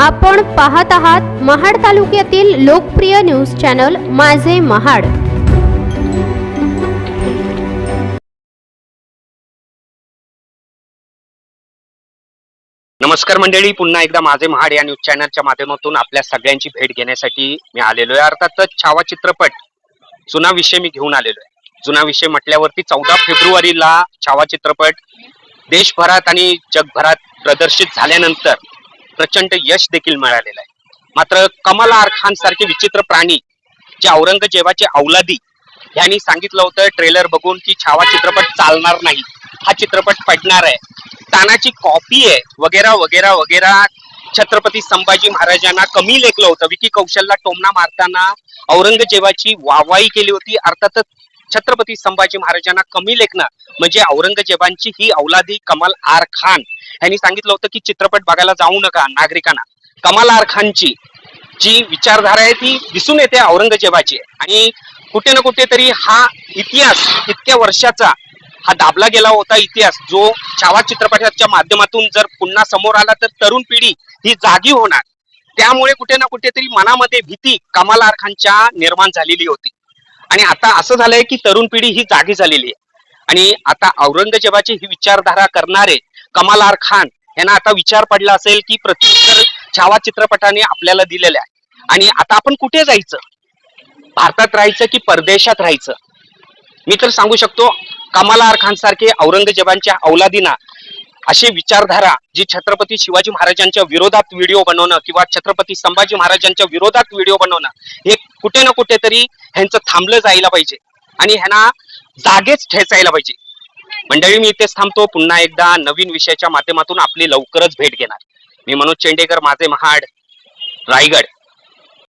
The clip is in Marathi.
आपण पाहत आहात महाड तालुक्यातील लोकप्रिय न्यूज चॅनल माझे महाड. नमस्कार मंडळी पुन्हा एकदा माझे महाड या न्यूज चॅनलच्या माध्यमातून आपल्या सगळ्यांची भेट घेण्यासाठी मी आलेलो आहे. अर्थातच छावा चित्रपट जुना विषय मी घेऊन आलेलो आहे. जुना विषय म्हटल्यावरती चौदा फेब्रुवारीला छावा चित्रपट देशभरात आणि जगभरात प्रदर्शित झाल्यानंतर प्रचंड यश देखील मिळालेलं आहे. मात्र कमल आर खान सारखे विचित्र प्राणी जे औरंगजेबाचे औलादी यांनी सांगितलं होतं ट्रेलर बघून की छावा चित्रपट चालणार नाही हा चित्रपट पडणार आहे. तानाची कॉपी आहे. वगैरा वगैरा वगैरा. छत्रपती संभाजी महाराजांना कमी लेखलं होतं. विकी कौशलला टोमना मारताना औरंगजेबाची वाहवाही केली होती. अर्थातच छत्रपती संभाजी महाराजांना कमी लेखणं म्हणजे औरंगजेबांची ही औलादी कमल आर खान यांनी सांगितलं होतं की चित्रपट बघायला जाऊ नका नागरिकांना. कमाल आर खानची जी विचारधारा आहे ती दिसून येते औरंगजेबाची. आणि कुठे ना कुठेतरी हा इतिहास इतक्या वर्षाचा हा दाबला गेला होता इतिहास जो छावा चित्रपटाच्या माध्यमातून जर पुन्हा समोर आला तर तरुण पिढी ही जागी होणार. त्यामुळे कुठे ना कुठेतरी मनामध्ये भीती कमाल आर खानच्या निर्माण झालेली होती. आणि आता असं झालंय की तरुण पिढी ही जागी झालेली आहे. आणि आता औरंगजेबाची ही विचारधारा करणारे कमाल आर खान यांना आता विचार पडला असेल की प्रत्युत्तर छावा चित्रपटाने आपल्याला दिलेलं आहे. आणि आता आपण कुठे जायचं? भारतात राहायचं की परदेशात राहायचं? मी तर सांगू शकतो कमाला आर खान सारखे औरंगजेबांच्या औलादीना अशी विचारधारा जी छत्रपती शिवाजी महाराजांच्या विरोधात व्हिडिओ बनवणं किंवा छत्रपती संभाजी महाराजांच्या विरोधात व्हिडिओ बनवणं हे कुठे ना कुठेतरी ह्यांचं थांबलं जायला पाहिजे. आणि ह्यांना जागेच ठेचायला पाहिजे. मंडळी मी इथेच थांबतो. पुन्हा एकदा नवीन विषयाच्या माध्यमातून आपली लवकरच भेट घेणार. मी मनोज चेंडेकर माझे महाड रायगड.